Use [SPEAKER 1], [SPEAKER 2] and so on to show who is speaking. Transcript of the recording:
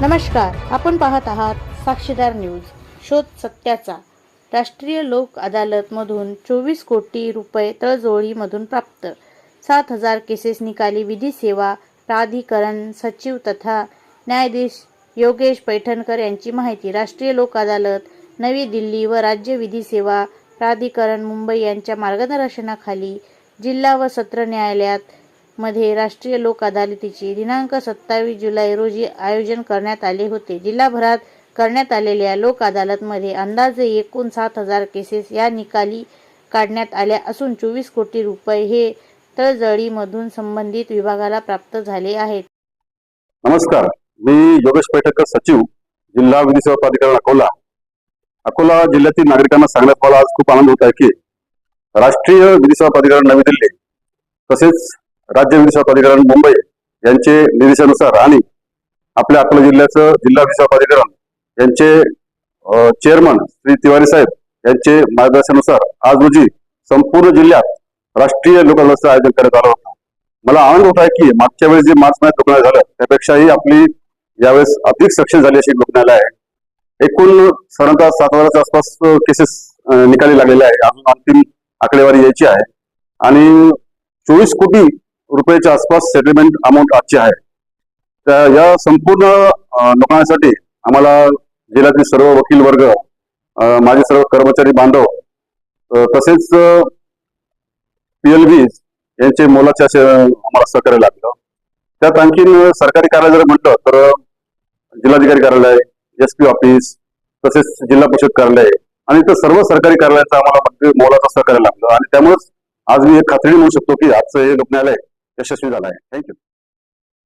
[SPEAKER 1] नमस्कार आपण पाहत आहात साक्षीदार न्यूज शोध सत्याचा. राष्ट्रीय लोक अदालतमधून चोवीस कोटी रुपये तळजोळीमधून प्राप्त. सात हजार केसेस निकाली विधी सेवा प्राधिकरण सचिव तथा न्यायाधीश योगेश पैठणकर यांची माहिती. राष्ट्रीय लोक अदालत नवी दिल्ली व राज्य विधी सेवा प्राधिकरण मुंबई यांच्या मार्गदर्शनाखाली जिल्हा व सत्र न्यायालयात मध्ये राष्ट्रीय लोक अदालतीची दिनांक सत्तावीस जुलै रोजी आयोजन करण्यात आले होते. जिल्हाभरात करण्यात आलेल्या लोक अदालतमध्ये अंदाजे एकूण सात हजार केसेस या निकाली काढण्यात आल्या असून चोवीस कोटी रुपये हे तळजळीमधून संबंधित विभागाला प्राप्त झाले आहेत.
[SPEAKER 2] नमस्कार. मी योगेश पैठकर सचिव जिल्हा विधी सेवा प्राधिकरण अकोला. अकोला जिल्ह्यातील नागरिकांना सांगण्यात मला आज खूप आनंद होत आहे की राष्ट्रीय विधी सेवा प्राधिकरण नवी दिल्ली तसेच राज्य विधी अधिकरण प्राधिकरण मुंबई यांचे निर्देशानुसार आणि आपल्या अकोला जिल्ह्याचं जिल्हा विधी अधिकरण प्राधिकरण यांचे चेअरमन श्री तिवारी साहेब यांचे मार्गदर्शनानुसार आज रोजी संपूर्ण जिल्ह्यात राष्ट्रीय लोक अदालतचं आयोजन करण्यात आलं होतं. मला आनंद होत आहे की मागच्या वेळेस जे मार्च महिन्यात रुग्णालय झालं त्यापेक्षाही आपली यावेळेस अधिक सक्षम झाली अशी रुग्णालय आहे एकूण साधारणतः सात हजाराच्या आसपास केसेस निकाली लागलेले आहे अजून अंतिम आकडेवारी यायची आहे. आणि चोवीस कोटी रुपयाच्या आसपास सेटलमेंट अमाऊंट आजची आहे. तर या संपूर्ण लोकांसाठी आम्हाला जिल्ह्यातील सर्व वकील वर्ग माझे सर्व कर्मचारी बांधव तसेच पी एल बी यांचे मोलाचे असे आम्हाला सहकार्य लागलं. त्यात आणखीन सरकारी कार्यालय जर म्हटलं तर जिल्हाधिकारी कार्यालय एस पी ऑफिस तसेच जिल्हा परिषद कार्यालय आणि इतर सर्व सरकारी कार्यालयाचा आम्हाला मोलाचं सहकार्य लागलं. आणि त्यामुळेच आज मी एक खात्री म्हणू शकतो की आजचं हे रुग्णालय यशस्वी झाला आहे. थँक्यू